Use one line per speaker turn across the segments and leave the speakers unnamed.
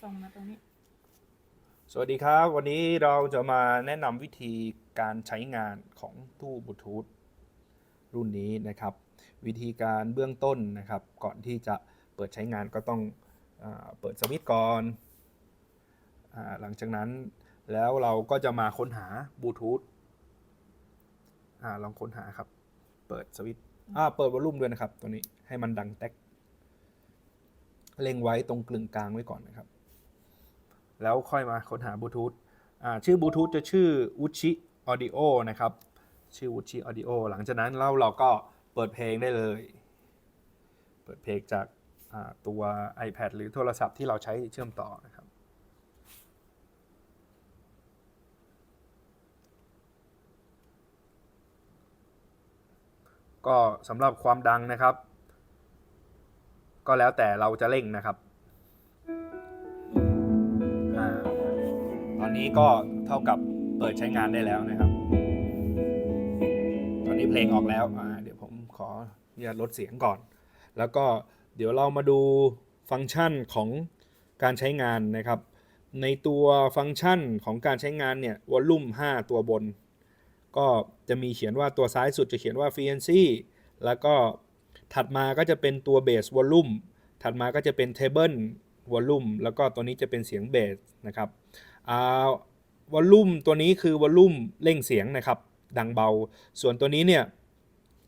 ส่งมาตรงนี้
สวัสดีครับ วันนี้เราจะมาแนะนำวิธีการใช้งานของตู้บลูทูธรุ่นนี้นะครับ วิธีการเบื้องต้นนะครับ ก่อนที่จะเปิดใช้งานก็ต้องอเปิดสวิตช์ก่อนอหลังจากนั้นแล้วเราก็จะมาค้นหาบลูทูธลองค้นหาครับ เปิดสวิตช์เปิดวอลลุ่มด้วยนะครับ ตัวนี้ให้มันดังแท็กเล็งไว้ตรงกลึงกลางไว้ก่อนนะครับ แล้วค่อยมาค้นหาบลูทูธชื่อบลูทูธจะชื่อ Uchi Audio นะครับ ชื่อ Uchi Audio หลังจากนั้นเราเราก็เปิดเพลงได้เลย เปิดเพลงจากตัว iPad หรือโทรศัพท์ที่เราใช้เชื่อมต่อนะครับก็สำหรับความดังนะครับ ก็แล้วแต่เราจะเร่งนะครับ นนี้ก็เท่ากับเปิดใช้งานได้แล้วนะครับ ตอนนี้เพลงออกแล้วเดี๋ยวผมขออนุญาลดเสียงก่อน แล้วก็เดี๋ยวเรามาดูฟังก์ชันของการใช้งานนะครับ ในตัวฟังก์ชันของการใช้งานเนี่ยวอลลุ่ม 5 ตัวบน ก็จะมีเขียนว่าตัวซ้ายสุดจะเขียนว่า frequency แล้วก็ถัดมาก็จะเป็นตัว bass volume ถัดมาก็จะเป็น table volume แล้วก็ตัวนี้จะเป็นเสียงเบสนะครับ วอลลุ่มตัวนี้คือวอลลุ่มเร่งเสียงนะครับ ดังเบา ส่วนตัวนี้เนี่ย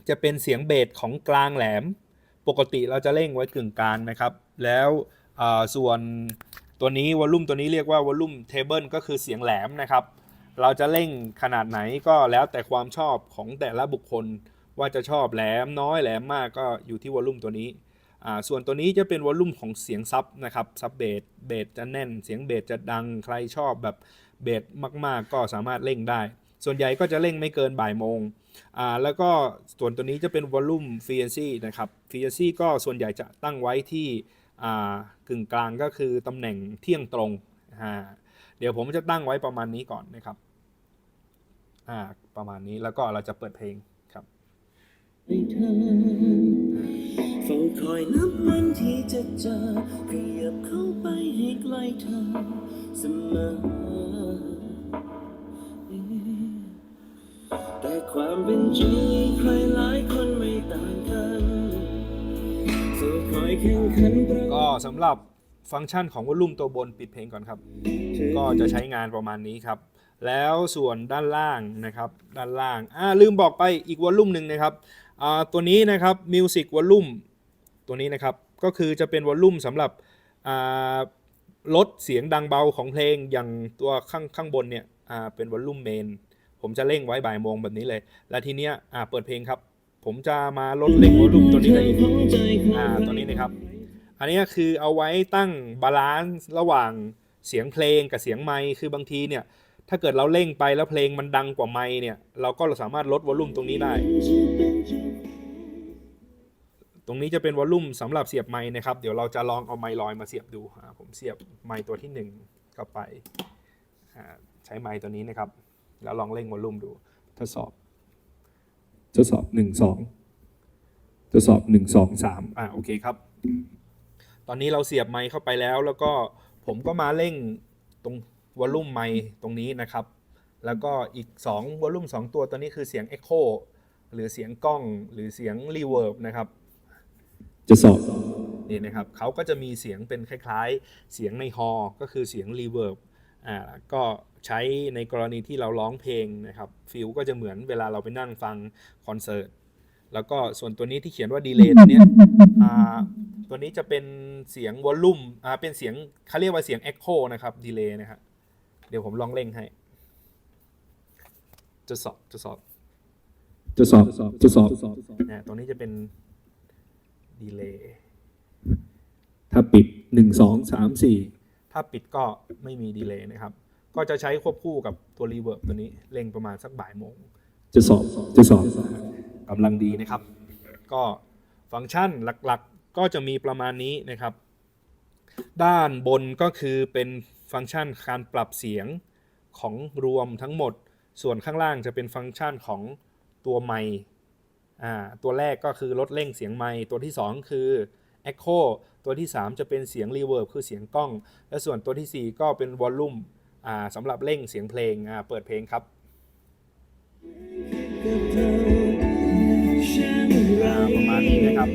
จะเป็นเสียงเบสของกลางแหลม ปกติเราจะเร่งไว้กึ่งกลางนะครับ แล้วส่วนตัวนี้วอลลุ่มตัวนี้เรียกว่าวอลลุ่มเทเบิลก็คือเสียงแหลมนะครับ เราจะเร่งขนาดไหนก็แล้วแต่ความชอบของแต่ละบุคคลว่าจะชอบแหลมน้อยแหลมมากก็อยู่ที่วอลลุ่มตัวนี้ อ่าส่วนตัวนี้จะเป็นวอลลุ่มของเสียงซับนะครับซับเบสเบสจะแน่นเสียงเบสจะดังใครชอบแบบเบสมาก ๆ ก็สามารถเร่งได้ ส่วนใหญ่ก็จะเร่งไม่เกินบ่ายโมงอ่าแล้วก็ส่วนตัวนี้จะเป็นวอลลุ่มฟรีเอนซี่นะครับฟรีเอนซี่ก็ส่วนใหญ่จะตั้งไว้ที่อ่ากึ่งกลางก็คือตำแหน่งเที่ยงตรงอ่าเดี๋ยวผมจะตั้งไว้ประมาณนี้ก่อนนะครับอ่าประมาณนี้แล้วก็เราจะเปิดเพลงครับ
คอยนับวันที่จะเจอขยับเข้าไปให้ใกล้เธอเสมอ แต่ความเป็นจริงใครหลายคนไม่ต่างกันเฝ้คอยแข่งขันประ
ก็สำหรับฟังก์ชันของวอลลุ่มตัวบนปิดเพลงก่อนครับ ก็จะใช้งานประมาณนี้ครับ แล้วส่วนด้านล่างนะครับ ด้านล่างอ่าลืมบอกไปอีกวอลลุ่มหนึ่งนะครับอ่าตัวนี้นะครับ Music Volume ตัวนี้นะครับ ก็คือจะเป็นวอลลุ่มสำหรับลดเสียงดังเบาของเพลงอย่างตัวข้างข้างบนเนี่ยเป็นวอลลุ่มเมน ผมจะเร่งไว้บ่ายโมงแบบนี้เลย แล้วทีเนี้ยเปิดเพลงครับ ผมจะมาลดเร่งวอลลุ่มตัวนี้เลยอ่าตัวนี้นะครับ อันนี้คือเอาไว้ตั้งบาลานซ์ระหว่างเสียงเพลงกับเสียงไมค์คือบางทีเนี่ยถ้าเกิดเราเร่งไปแล้วเพลงมันดังกว่าไมค์เนี่ย เราก็สามารถลดวอลลุ่มตรงนี้ได้ ตรงนี้จะเป็นวอลลุ่มสำหรับเสียบไมค์นะครับ เดี๋ยวเราจะลองเอาไมค์ลอยมาเสียบดูผมเสียบไมค์ตัวที่หนึ่งเข้าไปใช้ไมค์ตัวนี้นะครับ แล้วลองเร่งวอลลุ่มดู ทดสอบ ทดสอบหนึ่งสองทดสอบหนึ่งสองสามอ่าโอเคครับ ตอนนี้เราเสียบไมค์เข้าไปแล้ว แล้วก็ผมก็มาเร่งตรงวอลลุ่มไมค์ตรงนี้นะครับ แล้วก็อีก 2วอลลุ่ม2 ตัวตัวนี้คือเสียง Echo หรือเสียงกล้องหรือเสียง Reverb นะครับ
จะสอบ
นี่นะครับเขาก็จะมีเสียงเป็นคล้ายๆ เสียงในฮอลล์ก็คือเสียง Reverb อ่าก็ใช้ในกรณีที่เราร้องเพลงนะครับฟิลก็จะเหมือนเวลาเราไปนั่งฟังคอนเสิร์ตแล้วก็ส่วนตัวนี้ที่เขียนว่าดีเลย์ตัวเนี้ยอ่าตัวนี้จะเป็นเสียงวอลลุ่มอ่าเป็นเสียงเขาเรียกว่าเสียง Echo นะครับดีเลย์นะครับเดี๋ยวผมลองเร่งให้จะสอบจะสอบ
จะสอบจะสอบ
นะตรงนี้จะเป็น ดีเลย์
ถ้าปิดหนึ่งสองสามสี่
ถ้าปิดก็ไม่มีดีเลย์นะครับ ก็จะใช้ควบคู่กับตัวรีเวิร์บตัวนี้เร่งประมาณสักบ่ายโมง
จะสอบจะสอบ
กำลังดีนะครับ ก็ฟังก์ชันหลักๆ ก็จะมีประมาณนี้นะครับ ด้านบนก็คือเป็นฟังก์ชันการปรับเสียงของรวมทั้งหมด ส่วนข้างล่างจะเป็นฟังก์ชันของตัวไมค์ อ่าตัวแรกก็คือลดเร่งเสียงไมค์ตัวที่สองคือ Echo ตัวที่ 3 จะเป็นเสียง Reverb คือเสียงกล้อง และส่วนตัวทีสี่4 ก็เป็น Volume อ่าสำหรับเร่งเสียงเพลงอ่าเปิดเพลงครับ ประมาณนี้นะครับ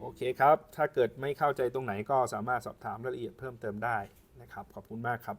โอเคครับ ถ้าเกิดไม่เข้าใจตรงไหนก็สามารถสอบถามรายละเอียดเพิ่มเติมได้นะครับ ขอบคุณมากครับ